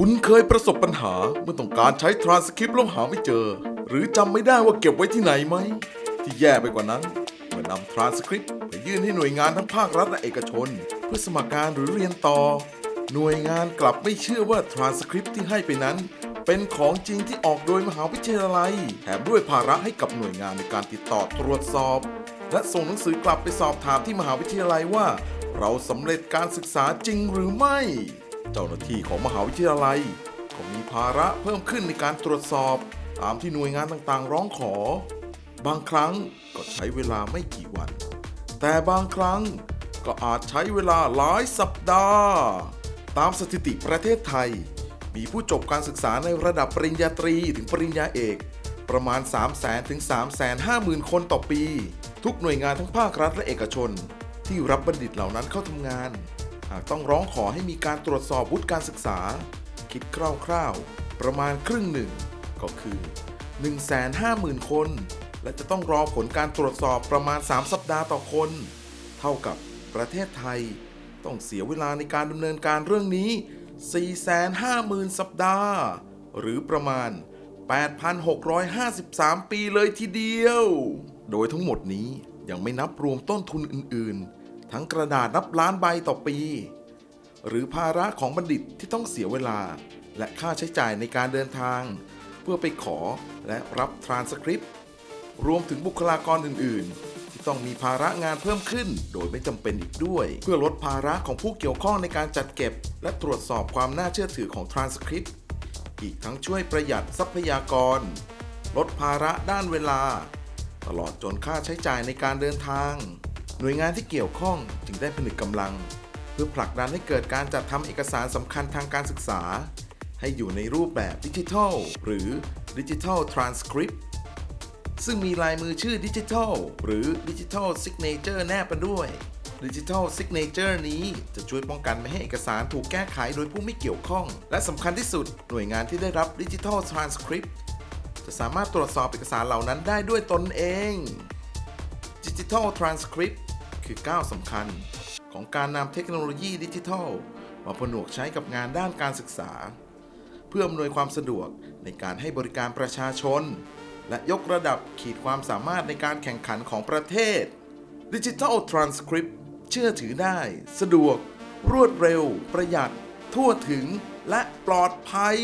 คุณเคยประสบปัญหาเมื่อต้องการใช้ทรานสคริปต์แล้วหาไม่เจอ หรือจำไม่ได้ว่าเก็บไว้ที่ไหนไหม ที่แย่ไปกว่านั้นเมื่อนำทรานสคริปต์ไปยื่นให้หน่วยงานทั้งภาครัฐและเอกชน เพื่อสมัครงานหรือเรียนต่อ หน่วยงานกลับไม่เชื่อว่าทรานสคริปต์ที่ให้ไปนั้น เป็นของจริงที่ออกโดยมหาวิทยาลัย แถมด้วยภาระให้กับหน่วยงานในการติดต่อตรวจสอบ และส่งหนังสือกลับไปสอบถามที่มหาวิทยาลัยว่า เราสำเร็จการศึกษาจริงหรือไม่ เจ้าหน้าที่ของมหาวิทยาลัย ก็มีภาระเพิ่มขึ้นในการตรวจสอบ ตามที่หน่วยงานต่างๆ ร้องขอ บางครั้งก็ใช้เวลาไม่กี่วัน แต่บางครั้งก็อาจใช้เวลาหลายสัปดาห์ ตามสถิติประเทศไทย มีผู้จบการศึกษาในระดับปริญญาตรีถึงปริญญาเอก ประมาณ 3 0 0 0 0 0 ถึง 3 5 0 0 0 0 คนต่อปี ทุกหน่วยงานทั้งภาครัฐและเอกชน ที่รับบัณฑิตเหล่านั้นเข้าทำงาน หากต้องร้องขอให้มีการตรวจสอบวุฒิการศึกษา คิดคร่าวๆ ประมาณครึ่งหนึ่ง ก็คือ 150,000 คน และจะต้องรอผลการตรวจสอบประมาณ 3 สัปดาห์ต่อคน เท่ากับประเทศไทย ต้องเสียเวลาในการดำเนินการเรื่องนี้ 450,000 สัปดาห์ หรือประมาณ 8,653 ปีเลยทีเดียว โดยทั้งหมดนี้ยังไม่นับรวมต้นทุนอื่นๆ ทั้งกระดาษนับล้านใบต่อปี หรือภาระของบัณฑิตที่ต้องเสียเวลา และค่าใช้จ่ายในการเดินทาง เพื่อไปขอและรับทรานสคริปต์รวมถึงบุคลากรอื่น ๆ ที่ต้องมีภาระงานเพิ่มขึ้น โดยไม่จำเป็นอีกด้วย เพื่อลดภาระของผู้เกี่ยวข้องในการจัดเก็บ และตรวจสอบความน่าเชื่อถือของทรานสคริปต์อีกทั้งช่วยประหยัดทรัพยากร ลดภาระด้านเวลา ตลอดจนค่าใช้จ่ายในการเดินทาง หน่วยงานที่เกี่ยวข้องจึงได้ผนึกกำลัง เพื่อผลักดันให้เกิดการจัดทำเอกสารสำคัญทางการศึกษา ให้อยู่ในรูปแบบดิจิทัล หรือดิจิทัลทรานสคริปต์ซึ่งมีลายมือชื่อดิจิทัลหรือดิจิทัลซิกเนเจอร์แนบมาด้วยดิจิทัลซิกเนเจอร์นี้จะช่วยป้องกันไม่ให้เอกสารถูกแก้ไขโดยผู้ไม่เกี่ยวข้อง และสำคัญที่สุดหน่วยงานที่ได้รับดิจิทัลทรานสคริปต์จะสามารถตรวจสอบเอกสารเหล่านั้นได้ด้วยตนเองดิจิทัลทรานสคริปต์ คือก้าวสำคัญ ของการนำเทคโนโลยีดิจิทัล มาผนวกใช้กับงานด้านการศึกษา เพื่ออำนวยความสะดวกในการให้บริการประชาชน และยกระดับขีดความสามารถในการแข่งขันของประเทศ Digital Transcript เชื่อถือได้ สะดวก รวดเร็ว ประหยัด ทั่วถึงและปลอดภัย